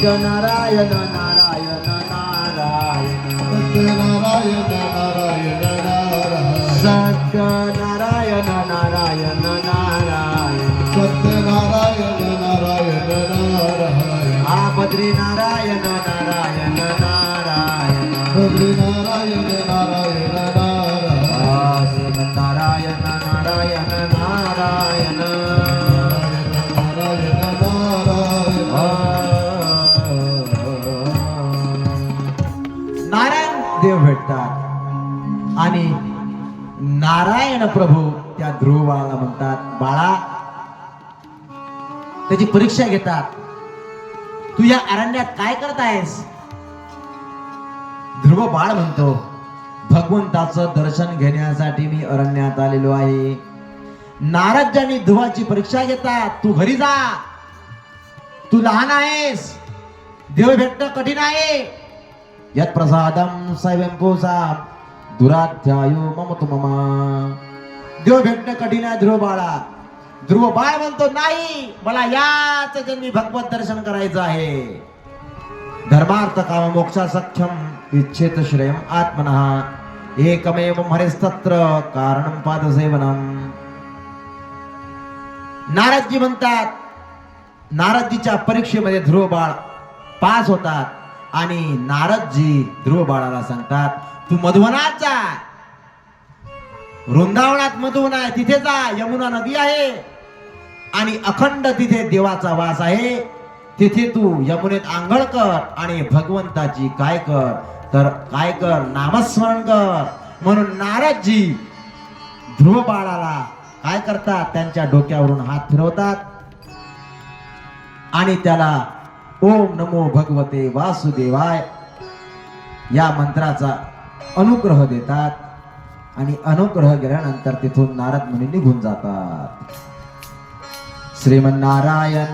श्रीमन्नारायण नारायण नारायण सत्यनारायण नारायण नारायण सत्यनारायण नारायण नारायण सत्यनारायण नारायण नारायण आ बद्री नारायण नारायण नारायण आ श्रीमन्नारायण नारायण भेटतात. आणि नारायण प्रभू त्या ध्रुव बाळाला म्हणतात बाळा त्याची परीक्षा घेतात. तू या अरण्यात काय करत आहेस ध्रुव बाळ म्हणतो भगवंताचं दर्शन घेण्यासाठी मी अरण्यात आलेलो आहे. नारद ज्यांनी ध्रुवाची परीक्षा घेतात. तू घरी जा. तू लहान आहेस. देव भेटणं कठीण आहे. यत प्रसादम स्वयंपोसा दुराध्यायो मम तु ममा। देव भेटणं कठीण आहे ध्रुव बाळा। ध्रुव बाळ म्हणतो नाही मला याच जन्मी भगवत दर्शन करायचं आहे. धर्मार्थ काम मोक्षा सख्यम इच्छेत श्रेयम आत्मना। एकमेव हरेस्तत्र कारणम पादसेवनम नारदजी म्हणतात नारदजीच्या परीक्षेमध्ये ध्रुव बाळ पास होतात. आणि नारदजी ध्रुव बाळाला सांगतात तू मधुवनात जा. वृंदावनात मधुवन आहे तिथे जा. यमुना नदी आहे. आणि अखंड तिथे देवाचा वास आहे. तिथे तू यमुनेत आंघोळ कर आणि भगवंताची काय कर? तर काय कर? नामस्मरण कर. म्हणून नारदजी ध्रुव बाळाला काय करतात? त्यांच्या डोक्यावरून हात फिरवतात. आणि त्याला ओम नमो भगवते वासुदेवाय. या मंत्राचा अनुग्रह देतात आणि अनुग्रह गेल्यानंतर तिथून नारद मुनी निघून जातात. श्रीमन्नारायण